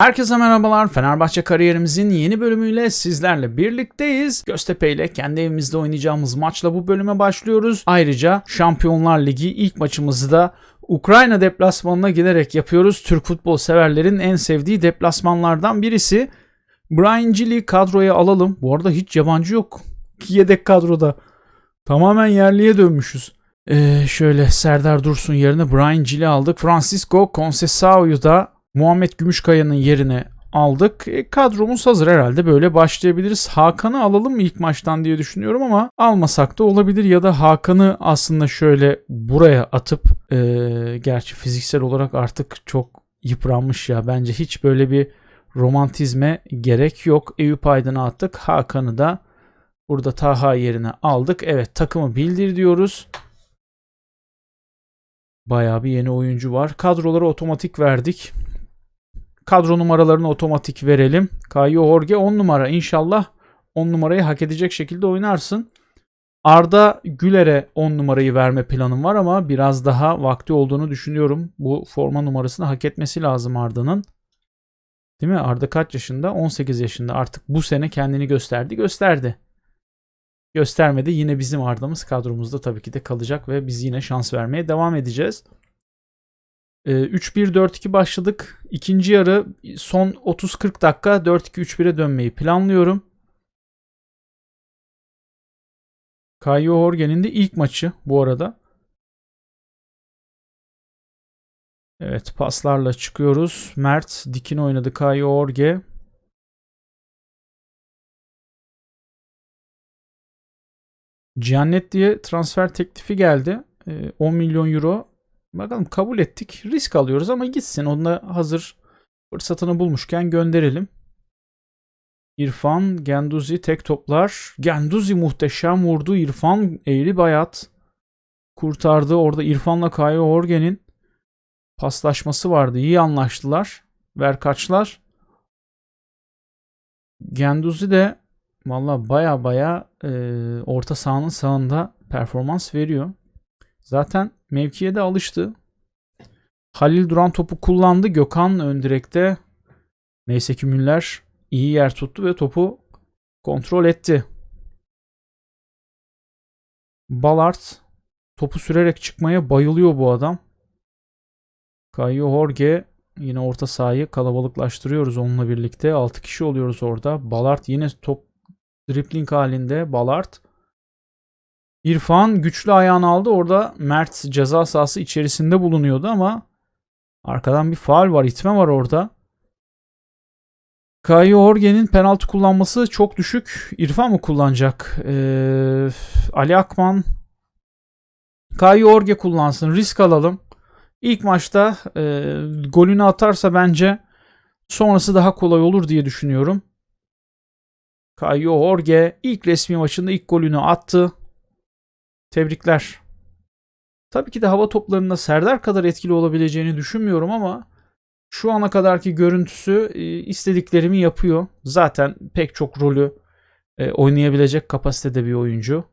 Herkese merhabalar. Fenerbahçe kariyerimizin yeni bölümüyle sizlerle birlikteyiz. Göztepe ile kendi evimizde oynayacağımız maçla bu bölüme başlıyoruz. Ayrıca Şampiyonlar Ligi ilk maçımızı da Ukrayna deplasmanına giderek yapıyoruz. Türk futbol severlerin en sevdiği deplasmanlardan birisi. Brian Gilly kadroya alalım. Bu arada hiç yabancı yok. Yedek kadroda. Tamamen yerliye dönmüşüz. Ee, şöyle Serdar Dursun yerine Brian Gilly aldık. Francisco Conceição'yu da Muhammed Gümüşkaya'nın yerine aldık. E, kadromuz hazır herhalde böyle başlayabiliriz. Hakan'ı alalım mı ilk maçtan diye düşünüyorum ama almasak da olabilir ya da Hakan'ı aslında şöyle buraya atıp e, gerçi fiziksel olarak artık çok yıpranmış ya. Bence hiç böyle bir romantizme gerek yok. Eyüp Aydın'a attık. Hakan'ı da burada Taha yerine aldık. Evet takımı bildir diyoruz. Bayağı bir yeni oyuncu var. Kadroları otomatik verdik. Kadro numaralarını otomatik verelim. Kayo Jorge 10 numara. İnşallah 10 numarayı hak edecek şekilde oynarsın. Arda Güler'e 10 numarayı verme planım var ama biraz daha vakti olduğunu düşünüyorum. Bu forma numarasını hak etmesi lazım Arda'nın. Değil mi? Arda kaç yaşında? 18 yaşında. Artık bu sene kendini gösterdi. Gösterdi. Göstermedi. Yine bizim Arda'mız kadromuzda tabii ki de kalacak ve biz yine şans vermeye devam edeceğiz. 3-1-4-2 başladık. İkinci yarı son 30-40 dakika 4-2-3-1'e dönmeyi planlıyorum. Kayo Jorge'nin de ilk maçı bu arada. Evet paslarla çıkıyoruz. Mert Dikin oynadı Kayo Jorge. Cihannet diye transfer teklifi geldi. 10 milyon euro Bakalım kabul ettik. Risk alıyoruz ama gitsin. Onunla hazır fırsatını bulmuşken gönderelim. İrfan, Genduzi tek toplar. Genduzi muhteşem vurdu. İrfan eğri bayat kurtardı. Orada İrfan'la Kayo Horgen'in paslaşması vardı. İyi anlaştılar. Ver kaçlar. Genduzi de valla baya baya e, orta sahanın sağında performans veriyor. Zaten mevkiye de alıştı. Halil Duran topu kullandı. Gökhan ön direkte. Neyse ki Müller iyi yer tuttu ve topu kontrol etti. Ballard topu sürerek çıkmaya bayılıyor bu adam. Kayo Jorge yine orta sahayı kalabalıklaştırıyoruz onunla birlikte. 6 kişi oluyoruz orada. Ballard yine top dribbling halinde. Ballard İrfan güçlü ayağını aldı. Orada Mert ceza sahası içerisinde bulunuyordu ama arkadan bir faal var, itme var orada. Kayo Jorge'nin penaltı kullanması çok düşük. İrfan mı kullanacak? Ee, Ali Akman Kayo Jorge kullansın. Risk alalım. İlk maçta e, golünü atarsa bence sonrası daha kolay olur diye düşünüyorum. Kayo Jorge ilk resmi maçında ilk golünü attı. Tebrikler. Tabii ki de hava toplarında Serdar kadar etkili olabileceğini düşünmüyorum ama şu ana kadarki görüntüsü e, istediklerimi yapıyor. Zaten pek çok rolü e, oynayabilecek kapasitede bir oyuncu.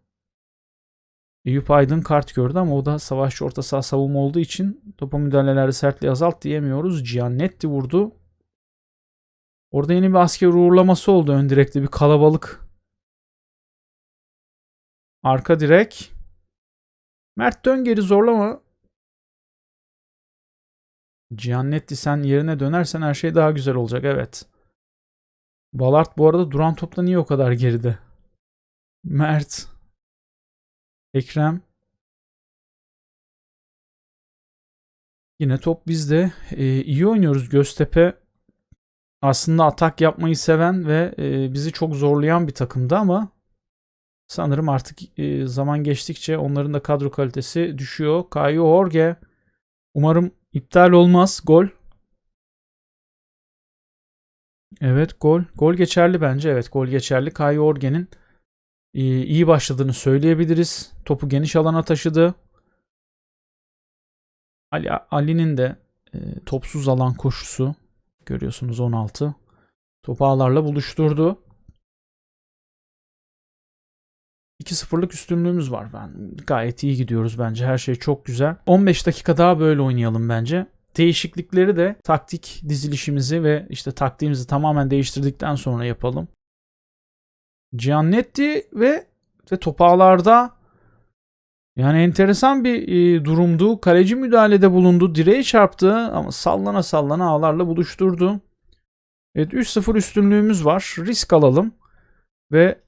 Eyüp Aydın kart gördü ama o da savaşçı orta saha savunma olduğu için topa müdahalelerde sertliği azalt diyemiyoruz. Giannetti vurdu. Orada yeni bir asker uğurlaması oldu ön direkte bir kalabalık. Arka direk. Mert dön geri zorlama. Giannetti sen yerine dönersen her şey daha güzel olacak. Evet. Balart bu arada duran topta niye o kadar geride? Mert. Ekrem. Yine top bizde. Ee, iyi oynuyoruz. Göztepe aslında atak yapmayı seven ve e, bizi çok zorlayan bir takımdı ama Sanırım artık e, zaman geçtikçe onların da kadro kalitesi düşüyor. Kayo Jorge umarım iptal olmaz. Gol. Evet gol. Gol geçerli bence. Evet gol geçerli. Kayo Jorge'nin e, iyi başladığını söyleyebiliriz. Topu geniş alana taşıdı. Ali Ali'nin de e, topsuz alan koşusu görüyorsunuz 16. Topu ağlarla buluşturdu. 2-0'lık üstünlüğümüz var. Ben gayet iyi gidiyoruz bence. Her şey çok güzel. 15 dakika daha böyle oynayalım bence. değişiklikleri de taktik dizilişimizi ve işte taktiğimizi tamamen değiştirdikten sonra yapalım. Giannetti ve ve topağlarda yani enteresan bir e, durumdu. Kaleci müdahalede bulundu. Direğe çarptı ama sallana sallana ağlarla buluşturdu. Evet 3-0 üstünlüğümüz var. Risk alalım. Ve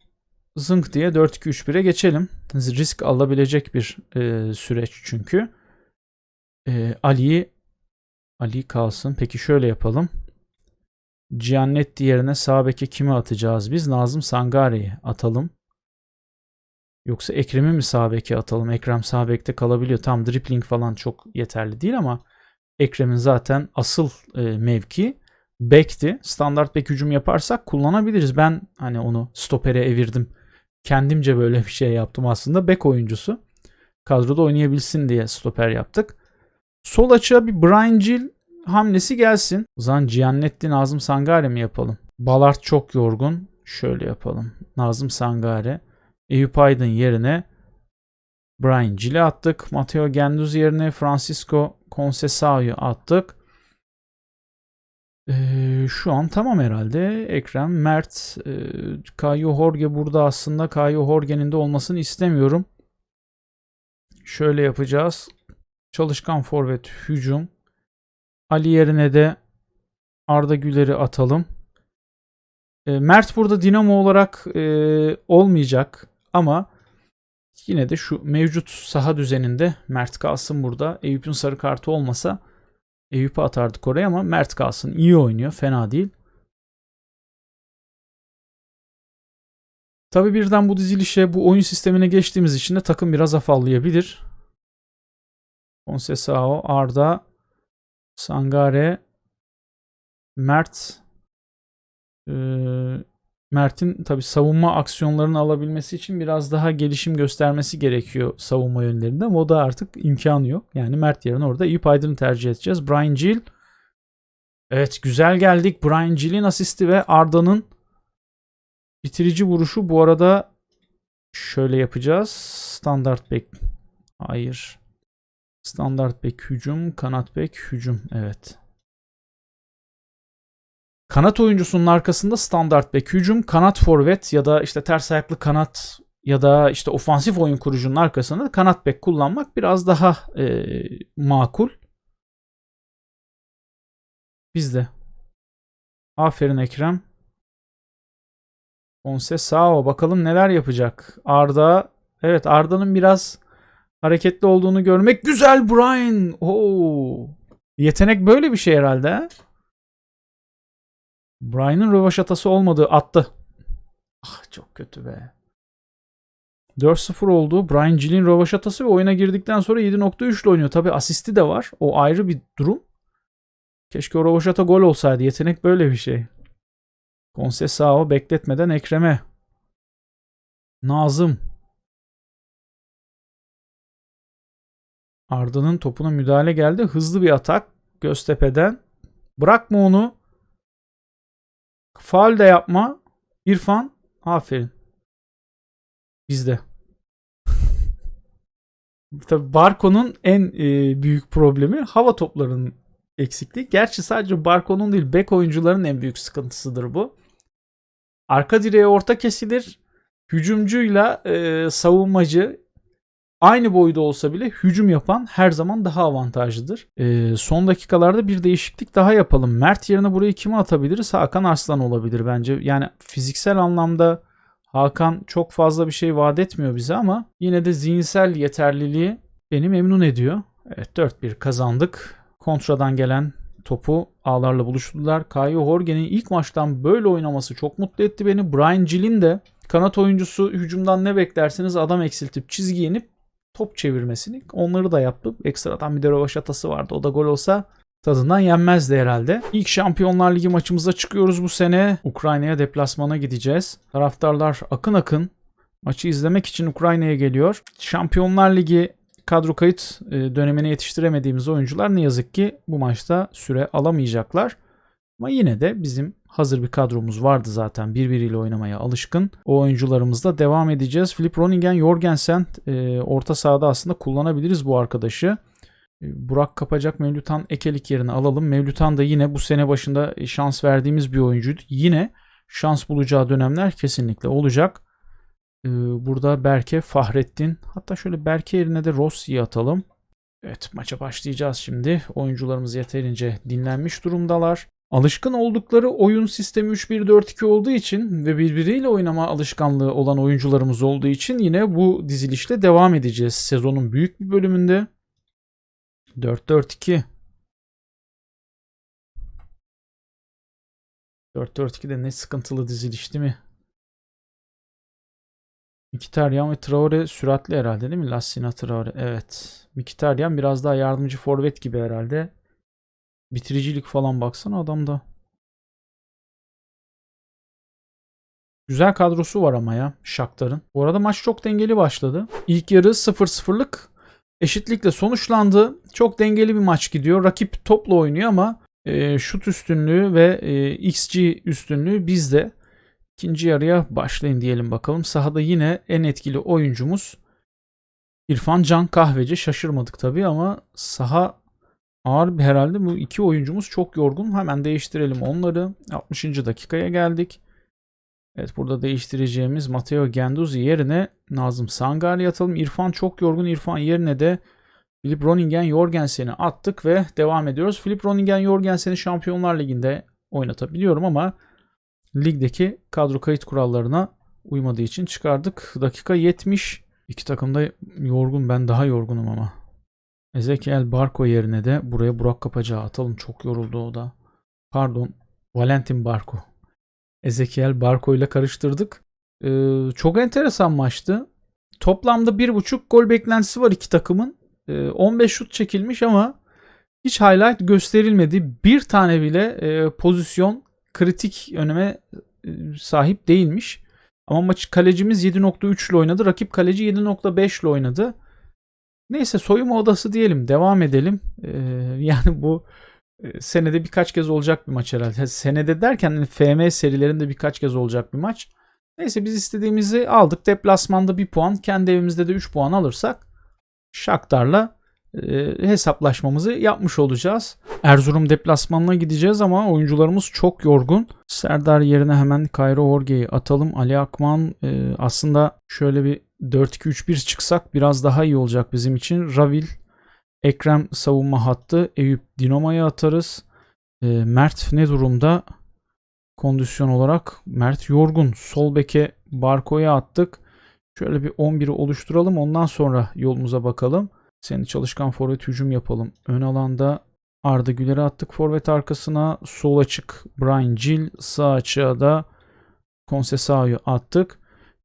zınk diye 4-2-3-1'e geçelim. Risk alabilecek bir e, süreç çünkü. E, Ali'yi Ali kalsın. Peki şöyle yapalım. Giannetti yerine sağ beke kimi atacağız biz? Nazım Sangare'yi atalım. Yoksa Ekrem'i mi sağ beke atalım? Ekrem sağ bekte kalabiliyor. Tam dribbling falan çok yeterli değil ama Ekrem'in zaten asıl e, mevki bekti. Standart bek hücum yaparsak kullanabiliriz. Ben hani onu stopere evirdim. Kendimce böyle bir şey yaptım aslında. Bek oyuncusu. Kadroda oynayabilsin diye stoper yaptık. Sol açığa bir Brian Gill hamlesi gelsin. O zaman Giannetti Nazım Sangare mi yapalım? Ballard çok yorgun. Şöyle yapalım. Nazım Sangare. Eyüp Aydın yerine Brian Gill'i attık. Matteo Genduz yerine Francisco Conceição'yu attık. Şu an tamam herhalde. Ekrem, Mert, e, Caio Jorge burada aslında. Caio Jorge'nin de olmasını istemiyorum. Şöyle yapacağız. Çalışkan forvet hücum. Ali yerine de Arda Güler'i atalım. E, Mert burada Dinamo olarak e, olmayacak ama yine de şu mevcut saha düzeninde Mert kalsın burada. Eyüp'ün sarı kartı olmasa Eyüp'ü atardık oraya ama Mert kalsın. İyi oynuyor. Fena değil. Tabi birden bu dizilişe, bu oyun sistemine geçtiğimiz için de takım biraz afallayabilir. Conceição, Arda, Sangare, Mert e, Mert'in tabi savunma aksiyonlarını alabilmesi için biraz daha gelişim göstermesi gerekiyor savunma yönlerinde ama o da artık imkanı yok. Yani Mert yerine orada Eyüp Aydın'ı tercih edeceğiz. Brian Gill Evet güzel geldik. Brian Gill'in asisti ve Arda'nın bitirici vuruşu. Bu arada şöyle yapacağız. Standart bek. Hayır. Standart bek hücum, kanat bek hücum. Evet. Kanat oyuncusunun arkasında standart bek hücum, kanat forvet ya da işte ters ayaklı kanat ya da işte ofansif oyun kurucunun arkasında kanat bek kullanmak biraz daha e, makul. Bizde. Aferin Ekrem. Conceição bakalım neler yapacak. Arda evet Arda'nın biraz hareketli olduğunu görmek güzel Brian. Oo. Yetenek böyle bir şey herhalde. He? Brian'ın rövaşatası olmadığı attı. Ah çok kötü be. 4-0 oldu. Brian Gill'in rövaşatası ve oyuna girdikten sonra 7.3 ile oynuyor. Tabi asisti de var. O ayrı bir durum. Keşke o rövaşata gol olsaydı. Yetenek böyle bir şey. Conceição bekletmeden Ekrem'e. Nazım. Arda'nın topuna müdahale geldi. Hızlı bir atak Göztepe'den. Bırakma onu. Faal de yapma. İrfan. Aferin. Bizde. Tabii Barco'nun en e, büyük problemi hava toplarının eksikliği. Gerçi sadece Barco'nun değil bek oyuncuların en büyük sıkıntısıdır bu. Arka direğe orta kesilir. Hücumcuyla e, savunmacı aynı boyda olsa bile hücum yapan her zaman daha avantajlıdır. E, son dakikalarda bir değişiklik daha yapalım. Mert yerine burayı kime atabiliriz? Hakan Arslan olabilir bence. Yani fiziksel anlamda Hakan çok fazla bir şey vaat etmiyor bize ama yine de zihinsel yeterliliği beni memnun ediyor. Evet 4-1 kazandık. Kontradan gelen topu ağlarla buluşturdular. Caio Jorge'nin ilk maçtan böyle oynaması çok mutlu etti beni. Brian Gill'in de kanat oyuncusu hücumdan ne beklersiniz adam eksiltip çizgi yenip top çevirmesini onları da yaptı. Ekstradan bir de rövaşatası vardı. O da gol olsa tadından yenmezdi herhalde. İlk Şampiyonlar Ligi maçımıza çıkıyoruz bu sene. Ukrayna'ya deplasmana gideceğiz. Taraftarlar akın akın maçı izlemek için Ukrayna'ya geliyor. Şampiyonlar Ligi kadro kayıt e, dönemine yetiştiremediğimiz oyuncular ne yazık ki bu maçta süre alamayacaklar. Ama yine de bizim hazır bir kadromuz vardı zaten birbiriyle oynamaya alışkın. O oyuncularımızla devam edeceğiz. Filip Roningen, Jorgensen e, orta sahada aslında kullanabiliriz bu arkadaşı. E, Burak Kapacak Mevlütan Ekelik yerine alalım. Mevlütan da yine bu sene başında şans verdiğimiz bir oyuncuydu. Yine şans bulacağı dönemler kesinlikle olacak. E, Burada Berke, Fahrettin. Hatta şöyle Berke yerine de Rossi'yi atalım. Evet maça başlayacağız şimdi. Oyuncularımız yeterince dinlenmiş durumdalar. Alışkın oldukları oyun sistemi 3-1-4-2 olduğu için ve birbiriyle oynama alışkanlığı olan oyuncularımız olduğu için yine bu dizilişle devam edeceğiz sezonun büyük bir bölümünde. 4-4-2 4-4-2 de ne sıkıntılı diziliş değil mi? Mkhitaryan ve Traore süratli herhalde değil mi? Lassina Traore. Evet. Mkhitaryan biraz daha yardımcı forvet gibi herhalde. Bitiricilik falan baksana adamda. Güzel kadrosu var ama ya Shakhtar'ın. Bu arada maç çok dengeli başladı. İlk yarı 0-0'lık eşitlikle sonuçlandı. Çok dengeli bir maç gidiyor. Rakip topla oynuyor ama e, şut üstünlüğü ve e, XG üstünlüğü bizde. İkinci yarıya başlayın diyelim bakalım. Sahada yine en etkili oyuncumuz İrfan Can Kahveci. Şaşırmadık tabii ama saha ağır bir herhalde. Bu iki oyuncumuz çok yorgun. Hemen değiştirelim onları. 60. dakikaya geldik. Evet burada değiştireceğimiz Matteo Genduzi yerine Nazım Sangari atalım. İrfan çok yorgun. İrfan yerine de Filip Roningen Jorgensen'i attık ve devam ediyoruz. Filip Roningen Jorgensen'i Şampiyonlar Ligi'nde oynatabiliyorum ama ligdeki kadro kayıt kurallarına uymadığı için çıkardık. Dakika 70. İki takım da yorgun. Ben daha yorgunum ama. Ezekiel Barco yerine de buraya Burak Kapacağı atalım. Çok yoruldu o da. Pardon. Valentin Barco. Ezekiel Barco ile karıştırdık. Ee, çok enteresan maçtı. Toplamda 1.5 gol beklentisi var iki takımın. Ee, 15 şut çekilmiş ama hiç highlight gösterilmedi. Bir tane bile e, pozisyon kritik öneme e, sahip değilmiş. Ama maç kalecimiz 7.3 ile oynadı. Rakip kaleci 7.5 ile oynadı. Neyse soyunma odası diyelim. Devam edelim. Ee, yani bu e, senede birkaç kez olacak bir maç herhalde. Senede derken hani FM serilerinde birkaç kez olacak bir maç. Neyse biz istediğimizi aldık. Deplasmanda bir puan. Kendi evimizde de 3 puan alırsak Shakhtar'la e, hesaplaşmamızı yapmış olacağız. Erzurum deplasmanına gideceğiz ama oyuncularımız çok yorgun. Serdar yerine hemen Kayro Orge'yi atalım. Ali Akman e, aslında şöyle bir 4-2-3-1 çıksak biraz daha iyi olacak bizim için. Ravil, Ekrem savunma hattı. Eyüp Dinamo'ya atarız. E, Mert ne durumda? Kondisyon olarak Mert yorgun. Sol beke Barko'ya attık. Şöyle bir 11'i oluşturalım. Ondan sonra yolumuza bakalım. Seni çalışkan forvet hücum yapalım. Ön alanda Arda Güler'i attık forvet arkasına. Sol açık Brian Gill. Sağ açığa da Conceição'yu attık.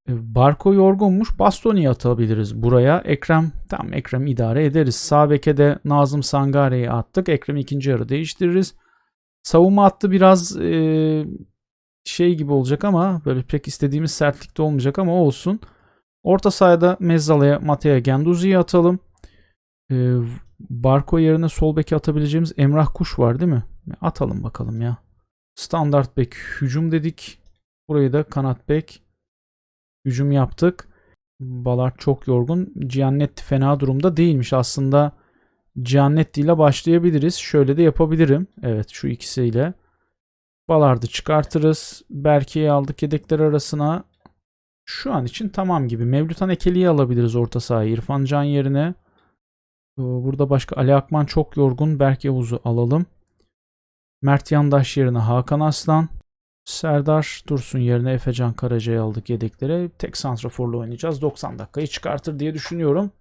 E, Barco yorgunmuş. Bastoni'yi atabiliriz buraya. Ekrem tam Ekrem idare ederiz. Sağ beke Nazım Sangare'yi attık. Ekrem ikinci yarı değiştiririz. Savunma attı biraz e, şey gibi olacak ama böyle pek istediğimiz sertlikte olmayacak ama olsun. Orta sahada Mezzala'ya Matea Genduzi'yi atalım. E, Barco yerine sol beke atabileceğimiz Emrah Kuş var değil mi? Atalım bakalım ya. Standart bek hücum dedik. Burayı da kanat bek hücum yaptık. Balart çok yorgun. Giannetti fena durumda değilmiş. Aslında Giannetti ile başlayabiliriz. Şöyle de yapabilirim. Evet şu ikisiyle. Balard'ı çıkartırız. Berke'yi aldık yedekler arasına. Şu an için tamam gibi. Mevlütan Ekeli'yi alabiliriz orta sahaya. İrfan Can yerine. Burada başka Ali Akman çok yorgun. Berk Yavuz'u alalım. Mert Yandaş yerine Hakan Aslan. Serdar Dursun yerine Efecan Karaca'yı aldık yedeklere. Tek santraforla oynayacağız. 90 dakikayı çıkartır diye düşünüyorum.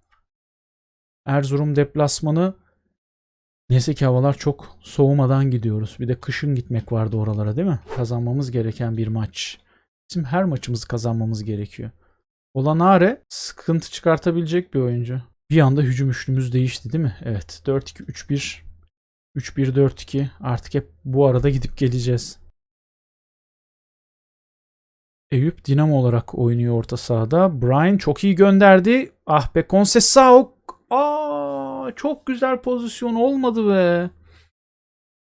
Erzurum deplasmanı. Neyse ki havalar çok soğumadan gidiyoruz. Bir de kışın gitmek vardı oralara değil mi? Kazanmamız gereken bir maç. Bizim her maçımızı kazanmamız gerekiyor. Olanare sıkıntı çıkartabilecek bir oyuncu. Bir anda hücum üçlümüz değişti değil mi? Evet. 4-2-3-1 3-1-4-2 artık hep bu arada gidip geleceğiz. Eyüp Dinamo olarak oynuyor orta sahada. Brian çok iyi gönderdi. Ah be Conceição. Aa, çok güzel pozisyon olmadı be.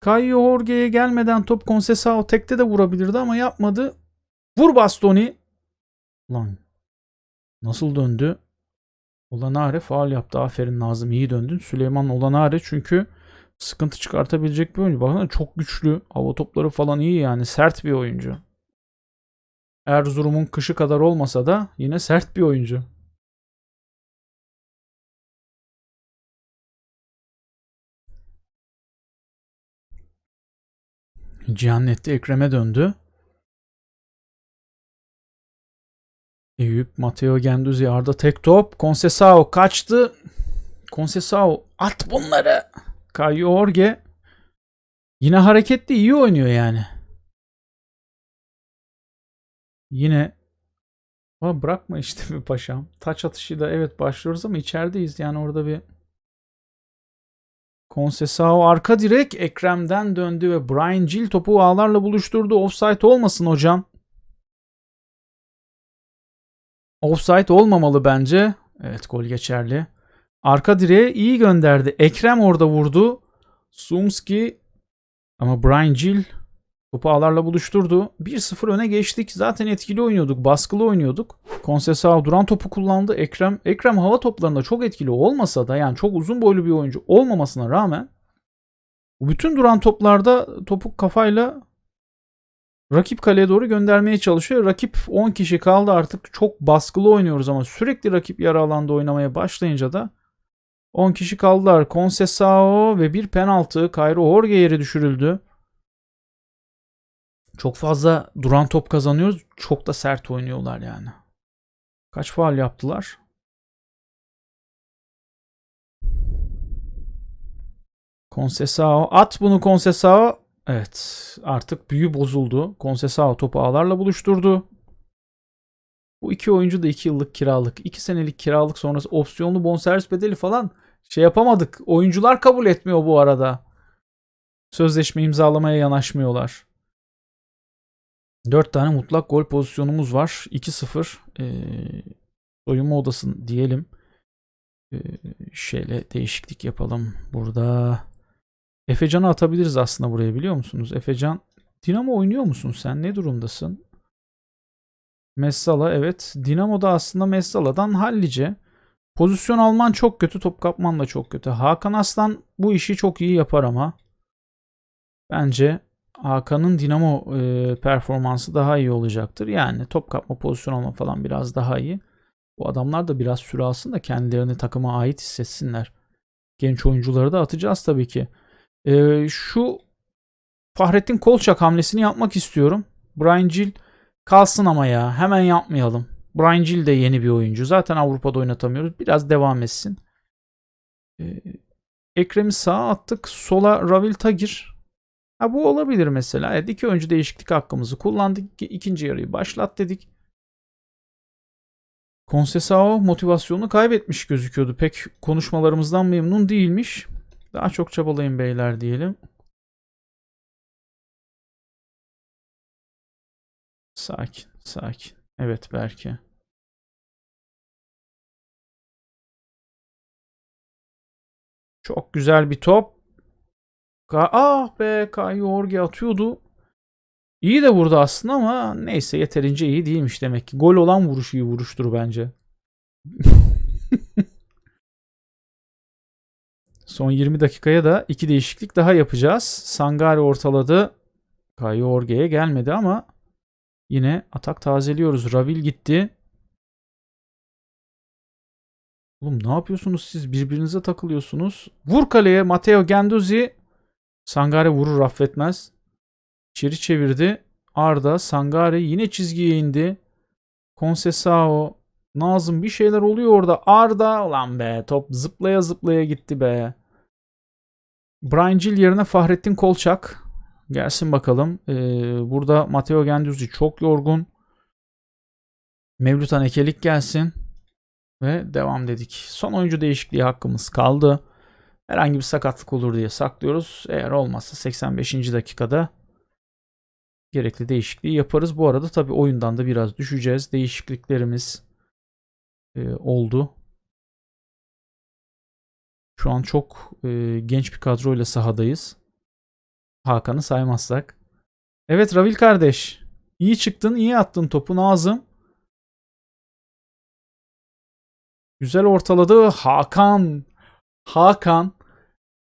Caio Jorge'ye gelmeden top Conceição tekte de vurabilirdi ama yapmadı. Vur Bastoni. Lan. Nasıl döndü? Olanare faal yaptı. Aferin Nazım iyi döndün. Süleyman Olanare çünkü sıkıntı çıkartabilecek bir oyuncu. Bakın çok güçlü. Hava topları falan iyi yani. Sert bir oyuncu. Erzurum'un kışı kadar olmasa da yine sert bir oyuncu. Cihannetti Ekrem'e döndü. Eyüp, Matteo Genduzi, Arda tek top. Concesao kaçtı. Concesao at bunları. Caio Jorge yine hareketli iyi oynuyor yani. Yine ama bırakma işte bir paşam. Taç atışıyla evet başlıyoruz ama içerideyiz. Yani orada bir Concesao arka direk Ekrem'den döndü ve Brian Gill topu ağlarla buluşturdu. Offside olmasın hocam. Offside olmamalı bence. Evet gol geçerli. Arka direğe iyi gönderdi. Ekrem orada vurdu. Sumski ama Brian Gill topu ağlarla buluşturdu. 1-0 öne geçtik. Zaten etkili oynuyorduk. Baskılı oynuyorduk. Concesao duran topu kullandı. Ekrem Ekrem hava toplarında çok etkili olmasa da yani çok uzun boylu bir oyuncu olmamasına rağmen bütün duran toplarda topu kafayla rakip kaleye doğru göndermeye çalışıyor. Rakip 10 kişi kaldı artık. Çok baskılı oynuyoruz ama sürekli rakip yarı alanda oynamaya başlayınca da 10 kişi kaldılar. Concesao ve bir penaltı. Cairo Jorge yere düşürüldü. Çok fazla duran top kazanıyoruz. Çok da sert oynuyorlar yani. Kaç faal yaptılar? Concesao. At bunu Concesao. Evet. Artık büyü bozuldu. Concesao topu ağlarla buluşturdu. Bu iki oyuncu da 2 yıllık kiralık. 2 senelik kiralık sonrası opsiyonlu bonservis bedeli falan şey yapamadık. Oyuncular kabul etmiyor bu arada. Sözleşme imzalamaya yanaşmıyorlar. 4 tane mutlak gol pozisyonumuz var. 2-0 ee, soyunma odasın diyelim. Ee, şeyle değişiklik yapalım. Burada Efecan'ı atabiliriz aslında buraya biliyor musunuz? Efecan Dinamo oynuyor musun sen? Ne durumdasın? Messala evet. Dinamo'da aslında Messala'dan hallice. Pozisyon alman çok kötü. Top kapman da çok kötü. Hakan Aslan bu işi çok iyi yapar ama. Bence Hakan'ın Dinamo e, performansı daha iyi olacaktır. Yani top kapma pozisyon alma falan biraz daha iyi. Bu adamlar da biraz süre alsın da kendilerini takıma ait hissetsinler. Genç oyuncuları da atacağız tabii ki. E, şu Fahrettin Kolçak hamlesini yapmak istiyorum. Brian Gill kalsın ama ya. Hemen yapmayalım. Brian Gill de yeni bir oyuncu. Zaten Avrupa'da oynatamıyoruz. Biraz devam etsin. E, Ekrem'i sağa attık. Sola Ravil Tagir. Ha bu olabilir mesela. Evet iki oyuncu değişiklik hakkımızı kullandık. İkinci yarıyı başlat dedik. Concesao motivasyonunu kaybetmiş gözüküyordu. Pek konuşmalarımızdan memnun değilmiş. Daha çok çabalayın beyler diyelim. Sakin, sakin. Evet belki. Çok güzel bir top. Ka ah be Caio Jorge atıyordu. İyi de vurdu aslında ama neyse yeterince iyi değilmiş demek ki. Gol olan vuruş iyi vuruştur bence. Son 20 dakikaya da iki değişiklik daha yapacağız. Sangare ortaladı. Caio Jorge'ye gelmedi ama yine atak tazeliyoruz. Ravil gitti. Oğlum ne yapıyorsunuz siz? Birbirinize takılıyorsunuz. Vur kaleye Matteo Genduzi. Sangare vurur affetmez. İçeri çevirdi. Arda Sangare yine çizgiye indi. Concesao Nazım bir şeyler oluyor orada. Arda lan be top zıplaya zıplaya gitti be. Brian Gill yerine Fahrettin Kolçak. Gelsin bakalım. Ee, burada Matteo Genduzzi çok yorgun. Mevlüt Anekelik gelsin. Ve devam dedik. Son oyuncu değişikliği hakkımız kaldı. Herhangi bir sakatlık olur diye saklıyoruz. Eğer olmazsa 85. dakikada gerekli değişikliği yaparız. Bu arada tabii oyundan da biraz düşeceğiz. Değişikliklerimiz e, oldu. Şu an çok e, genç bir kadroyla sahadayız. Hakan'ı saymazsak. Evet Ravil kardeş. İyi çıktın, iyi attın topu Nazım. Güzel ortaladı. Hakan. Hakan.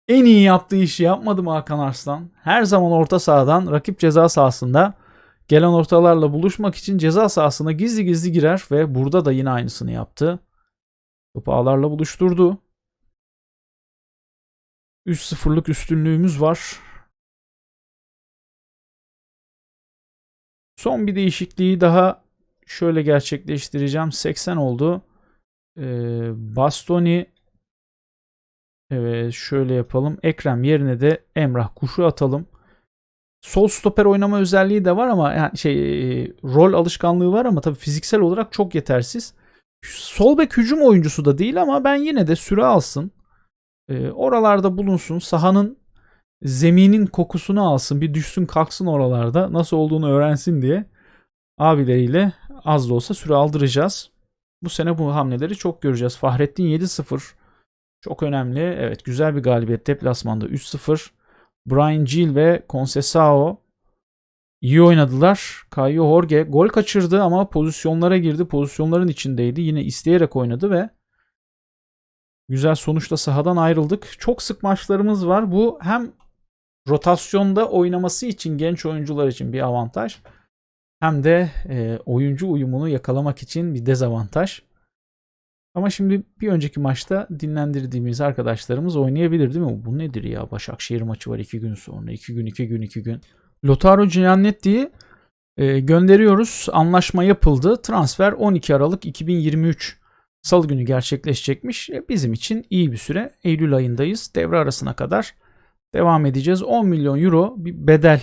En iyi yaptığı işi yapmadı mı Hakan Arslan? Her zaman orta sahadan rakip ceza sahasında gelen ortalarla buluşmak için ceza sahasına gizli gizli girer ve burada da yine aynısını yaptı. Topu ağlarla buluşturdu. 3-0'lık üstünlüğümüz var. Son bir değişikliği daha şöyle gerçekleştireceğim. 80 oldu. Ee, Bastoni Evet şöyle yapalım. Ekrem yerine de Emrah Kuşu atalım. Sol stoper oynama özelliği de var ama yani şey rol alışkanlığı var ama tabii fiziksel olarak çok yetersiz. Sol bek hücum oyuncusu da değil ama ben yine de süre alsın. E, oralarda bulunsun. Sahanın zeminin kokusunu alsın. Bir düşsün kalksın oralarda. Nasıl olduğunu öğrensin diye abileriyle az da olsa süre aldıracağız. Bu sene bu hamleleri çok göreceğiz. Fahrettin 7-0 çok önemli. Evet güzel bir galibiyet deplasmanda 3-0. Brian Gill ve Concesao iyi oynadılar. Caio Jorge gol kaçırdı ama pozisyonlara girdi. Pozisyonların içindeydi. Yine isteyerek oynadı ve güzel sonuçta sahadan ayrıldık. Çok sık maçlarımız var. Bu hem rotasyonda oynaması için genç oyuncular için bir avantaj hem de e, oyuncu uyumunu yakalamak için bir dezavantaj. Ama şimdi bir önceki maçta dinlendirdiğimiz arkadaşlarımız oynayabilir değil mi? Bu nedir ya? Başakşehir maçı var iki gün sonra. iki gün, iki gün, iki gün. Lotaro Giannetti'yi e, gönderiyoruz. Anlaşma yapıldı. Transfer 12 Aralık 2023 Salı günü gerçekleşecekmiş. E, bizim için iyi bir süre. Eylül ayındayız. Devre arasına kadar devam edeceğiz. 10 milyon euro bir bedel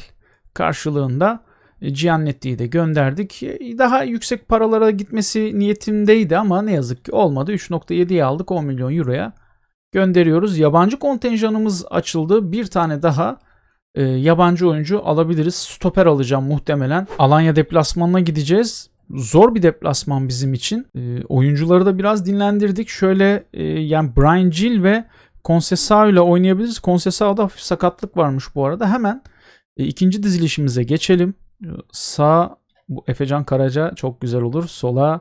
karşılığında Giannetti'yi de gönderdik. E, daha yüksek paralara gitmesi niyetimdeydi ama ne yazık ki olmadı. 3.7'ye aldık 10 milyon euroya gönderiyoruz. Yabancı kontenjanımız açıldı. Bir tane daha e, yabancı oyuncu alabiliriz. Stoper alacağım muhtemelen. Alanya deplasmanına gideceğiz. Zor bir deplasman bizim için. E, oyuncuları da biraz dinlendirdik. Şöyle e, yani Brian Gill ve Concesao ile oynayabiliriz. Concesao'da hafif sakatlık varmış bu arada. Hemen e, ikinci dizilişimize geçelim. Sağ bu Efecan Karaca çok güzel olur. Sola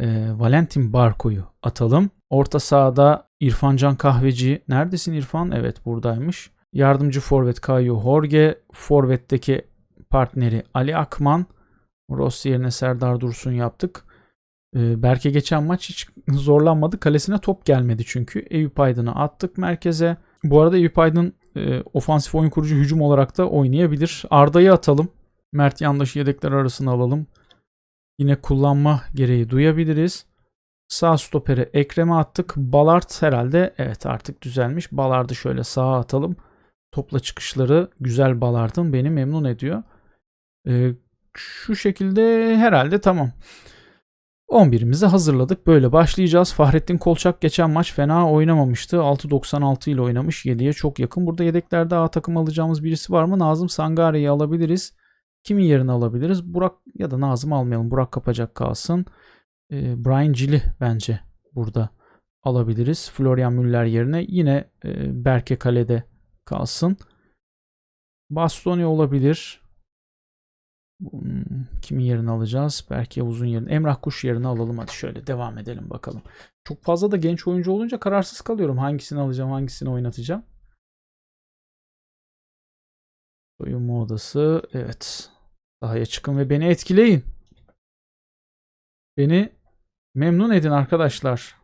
e, Valentin Barko'yu atalım. Orta sahada İrfan Can Kahveci. Neredesin İrfan? Evet buradaymış. Yardımcı forvet Kayo Jorge. Forvet'teki partneri Ali Akman. Rossi yerine Serdar Dursun yaptık. E, Berke geçen maç hiç zorlanmadı. Kalesine top gelmedi çünkü. Eyüp Aydın'ı attık merkeze. Bu arada Eyüp Aydın e, ofansif oyun kurucu hücum olarak da oynayabilir. Arda'yı atalım. Mert yanlış yedekler arasına alalım. Yine kullanma gereği duyabiliriz. Sağ stopere Ekrem'e attık. Balart herhalde evet artık düzelmiş. Balard'ı şöyle sağa atalım. Topla çıkışları güzel Balard'ın beni memnun ediyor. Ee, şu şekilde herhalde tamam. 11'imizi hazırladık. Böyle başlayacağız. Fahrettin Kolçak geçen maç fena oynamamıştı. 6.96 ile oynamış. 7'ye çok yakın. Burada yedeklerde A takım alacağımız birisi var mı? Nazım Sangare'yi alabiliriz. Kimin yerini alabiliriz? Burak ya da Nazım almayalım. Burak kapacak kalsın. E, Brian Gill'i bence burada alabiliriz. Florian Müller yerine yine e, Berke kalede kalsın. Bastoni olabilir. Hmm, kimin yerini alacağız? Berke uzun yerini. Emrah Kuş yerini alalım. Hadi şöyle devam edelim bakalım. Çok fazla da genç oyuncu olunca kararsız kalıyorum. Hangisini alacağım, hangisini oynatacağım. Soyunma odası. Evet. Sahaya çıkın ve beni etkileyin. Beni memnun edin arkadaşlar.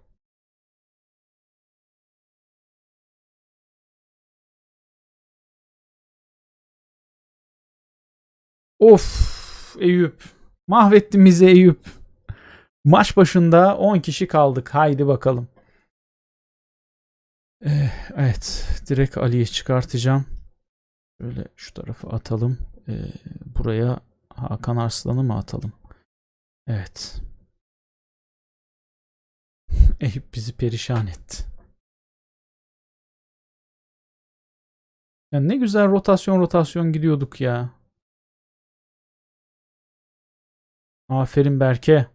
Of Eyüp. Mahvettin bizi Eyüp. Maç başında 10 kişi kaldık. Haydi bakalım. Eh, evet. Direkt Ali'yi çıkartacağım. Böyle şu tarafa atalım. Ee, buraya Hakan Arslan'ı mı atalım? Evet. Eyüp bizi perişan etti. Ya ne güzel rotasyon rotasyon gidiyorduk ya. Aferin Berke.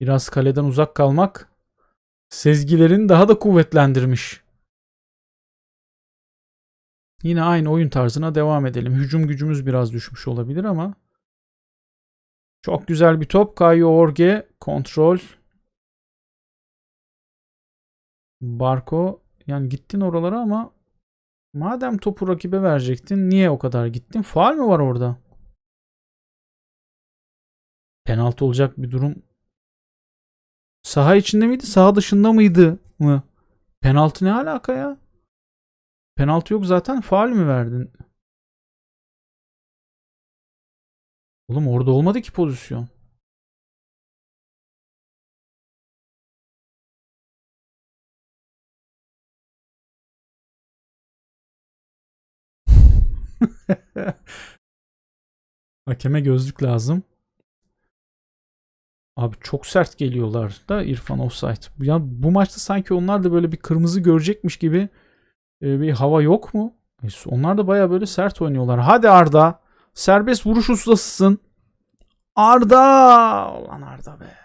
Biraz kaleden uzak kalmak sezgilerini daha da kuvvetlendirmiş. Yine aynı oyun tarzına devam edelim. Hücum gücümüz biraz düşmüş olabilir ama çok güzel bir top. Kayo Orge kontrol. Barko yani gittin oralara ama madem topu rakibe verecektin niye o kadar gittin? Faal mi var orada? Penaltı olacak bir durum. Saha içinde miydi? Saha dışında mıydı mı? Penaltı ne alaka ya? Penaltı yok zaten faal mi verdin? Oğlum orada olmadı ki pozisyon. Hakeme gözlük lazım. Abi çok sert geliyorlar da İrfan offside. Ya bu maçta sanki onlar da böyle bir kırmızı görecekmiş gibi e, bir hava yok mu? E, onlar da baya böyle sert oynuyorlar. Hadi Arda. Serbest vuruş ustasısın. Arda! Ulan Arda be.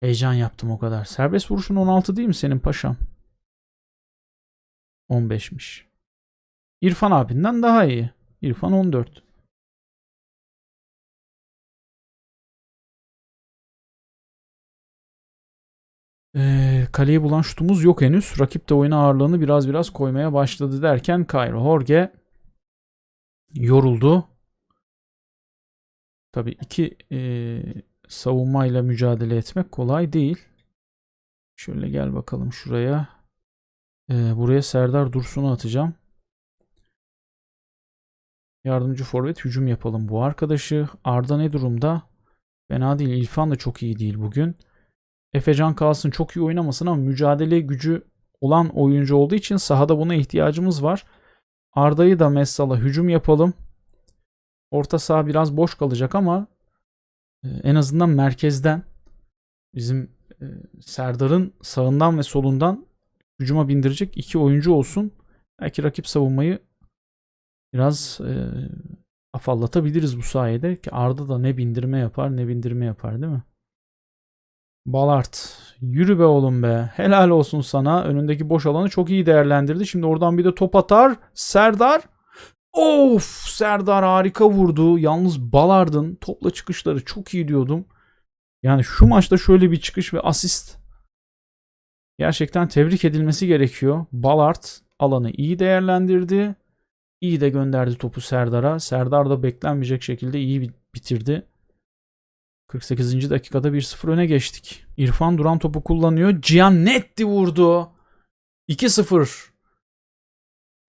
Heyecan yaptım o kadar. Serbest vuruşun 16 değil mi senin paşam? 15'miş. İrfan abinden daha iyi. İrfan 14. Ee, kaleyi bulan şutumuz yok henüz. Rakip de oyuna ağırlığını biraz biraz koymaya başladı derken Cairo Jorge yoruldu. Tabii iki e, savunmayla mücadele etmek kolay değil. Şöyle gel bakalım şuraya. E, buraya Serdar Dursun'u atacağım. Yardımcı forvet hücum yapalım bu arkadaşı. Arda ne durumda? Fena değil. İrfan da çok iyi değil bugün. Efecan kalsın çok iyi oynamasın ama mücadele gücü olan oyuncu olduğu için sahada buna ihtiyacımız var. Arda'yı da Messal'a hücum yapalım. Orta saha biraz boş kalacak ama e, en azından merkezden bizim e, Serdar'ın sağından ve solundan hücuma bindirecek iki oyuncu olsun. Belki rakip savunmayı biraz e, afallatabiliriz bu sayede ki Arda da ne bindirme yapar ne bindirme yapar değil mi? Balart. Yürü be oğlum be. Helal olsun sana. Önündeki boş alanı çok iyi değerlendirdi. Şimdi oradan bir de top atar. Serdar. Of Serdar harika vurdu. Yalnız Balard'ın topla çıkışları çok iyi diyordum. Yani şu maçta şöyle bir çıkış ve asist gerçekten tebrik edilmesi gerekiyor. Ballard alanı iyi değerlendirdi. İyi de gönderdi topu Serdar'a. Serdar da beklenmeyecek şekilde iyi bitirdi. 48. dakikada 1-0 öne geçtik. İrfan duran topu kullanıyor. Giannetti vurdu. 2-0.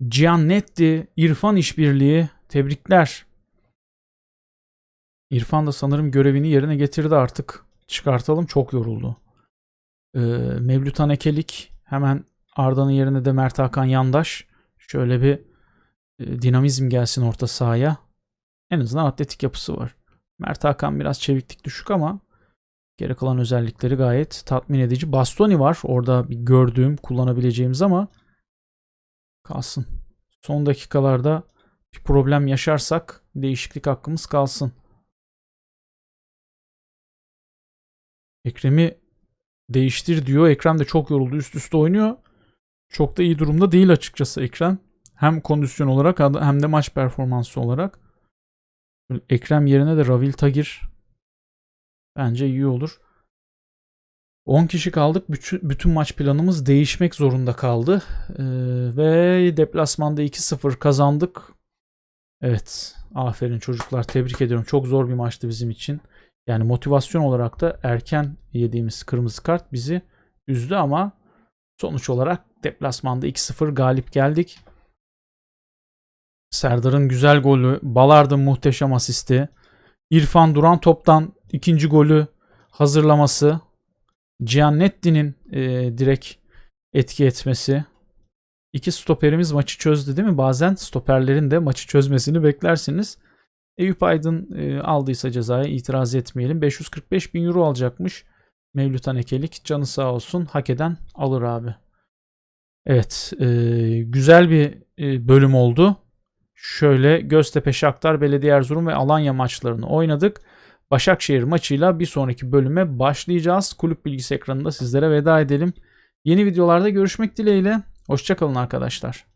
Giannetti, İrfan işbirliği. Tebrikler. İrfan da sanırım görevini yerine getirdi artık. Çıkartalım çok yoruldu. Ee, Mevlüt Anekelik hemen Arda'nın yerine de Mert Hakan Yandaş. Şöyle bir e, dinamizm gelsin orta sahaya. En azından atletik yapısı var. Mert Hakan biraz çeviklik düşük ama geri kalan özellikleri gayet tatmin edici. Bastoni var orada bir gördüğüm kullanabileceğimiz ama kalsın. Son dakikalarda bir problem yaşarsak değişiklik hakkımız kalsın. Ekrem'i değiştir diyor. Ekrem de çok yoruldu. Üst üste oynuyor. Çok da iyi durumda değil açıkçası Ekrem. Hem kondisyon olarak hem de maç performansı olarak. Ekrem yerine de Ravil Tagir bence iyi olur. 10 kişi kaldık. Bütün, bütün maç planımız değişmek zorunda kaldı. Ee, ve deplasmanda 2-0 kazandık. Evet. Aferin çocuklar. Tebrik ediyorum. Çok zor bir maçtı bizim için. Yani motivasyon olarak da erken yediğimiz kırmızı kart bizi üzdü ama sonuç olarak deplasmanda 2-0 galip geldik. Serdar'ın güzel golü, Balard'ın muhteşem asisti, İrfan Duran toptan ikinci golü hazırlaması, Giannetti'nin e, direkt etki etmesi. İki stoperimiz maçı çözdü değil mi? Bazen stoperlerin de maçı çözmesini beklersiniz. Eyüp Aydın e, aldıysa cezaya itiraz etmeyelim. 545 bin euro alacakmış. Mevlüt Anekelik canı sağ olsun. Hak eden alır abi. Evet. E, güzel bir e, bölüm oldu. Şöyle Göztepe, Şaktar, Belediye Erzurum ve Alanya maçlarını oynadık. Başakşehir maçıyla bir sonraki bölüme başlayacağız. Kulüp bilgisi ekranında sizlere veda edelim. Yeni videolarda görüşmek dileğiyle. Hoşçakalın arkadaşlar.